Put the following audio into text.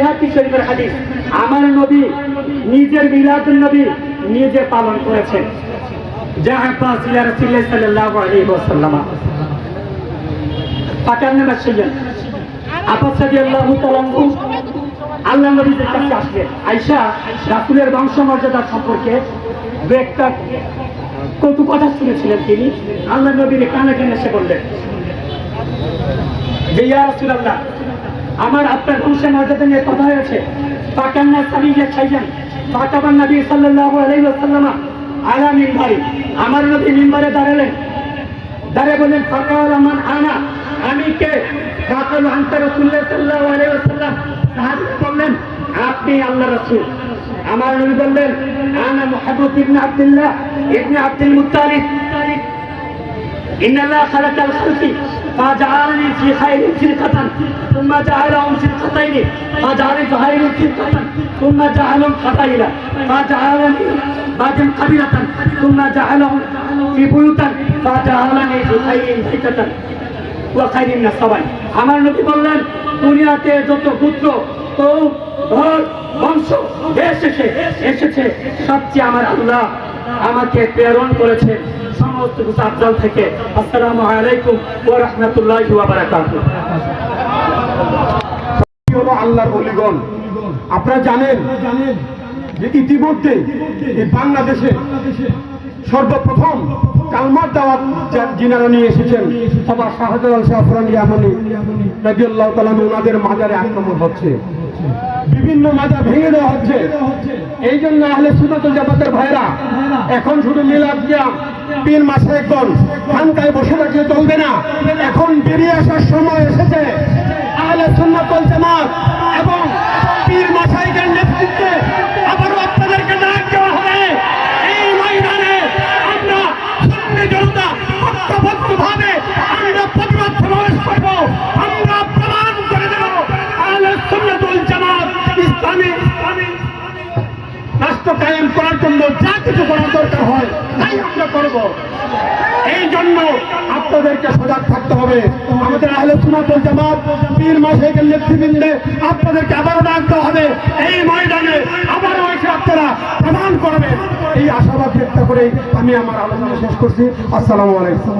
বেহাতি শরীফের হাদিস। আমার নবী নিজের মিলাদুল নবী নিজে পালন করেছেন। আল্লাহ নবীর কাছে আসলেন। আয়েশা রাসূলের বংশমর্যাদা সম্পর্কে দু একটা কটু কথা শুনেছিলেন তিনি। আল্লাহ নবীর কানে কানে এসে বললেন, যে ইয়া রাসূলুল্লাহ আমার আপনার হুসেন মর্যাদা নিয়ে কথা হয়েছে। পাকান্না সাবিজে ছাইজান পাকাবান নবী সাল্লাহ আলাইসাল্লামা আলা মিম্বারি, আমার নদী মিম্বারে দাঁড়ালেন। দাঁড়ে বললেন, ফাকাল আমান আনা। আমি কে? ফাকাল আনতা রাসূলুল্লাহ সাল্লাহ আলাইসাল্লাম ওয়াসাল্লাম। সাহাবী বললেন, আপনি আল্লাহ রসুল। আমার নবী বললেন, আনা মোহাম্মদ ইবনে আব্দুল্লাহ ইবনে আব্দুল মুত্তালিব। ইন্নাল্লাহ খালাকাল খালকি। في خير فرقة ثم جعلهم فرقتين فجعل زهير فرقة ثم جعلهم قبائل فجعلني بعدهم قبيلة ثم جعلهم في بيوتا فجعلني في خير فرقة وخير من السبع আমার নবী বললেন দুনিয়াতে যত পুত্র তো ঘর বংশ দেশ এসে এসেছে সবচেয়ে আমার আল্লাহ আমাকে প্রেরণ করেছে সমস্ত কিছু থেকে। আসসালামু আলাইকুম ওয়া রাহমাতুল্লাহি হলো আল্লাহর আপনারা জানেন যে ইতিমধ্যে বাংলাদেশে সর্বপ্রথম কালমার দাওয়াত যিনারা নিয়ে এসেছেন বাবা শাহজালাল শাহফরান ইয়ামানি রাজিয়াল্লাহ তাআলা ওনাদের মাজারে আক্রমণ হচ্ছে। বিভিন্ন মাজা ভেঙে দেওয়া হচ্ছে। এই জন্য আহলে সুনাতুল জামাতের ভাইরা এখন শুধু মিলাদ কিয়াম পীর মাসে একদম খানকায় বসে থাকলে চলবে না। এখন বেরিয়ে আসার সময় এসেছে। আহলে সুন্নাতুল জামাত আপনাদেরকে সজাগ থাকতে হবে। আমাদের আহলে সুনাতুল জামাত পীর মাসেকের নেতৃবৃন্দে আপনাদেরকে আবারও ডাকতে হবে। এই ময়দানে আবারও এসে আপনারা প্রমাণ করবেন। এই আশাবাদ ব্যক্ত করে আমি আমার আলোচনা শেষ করছি। আসসালামু আলাইকুম।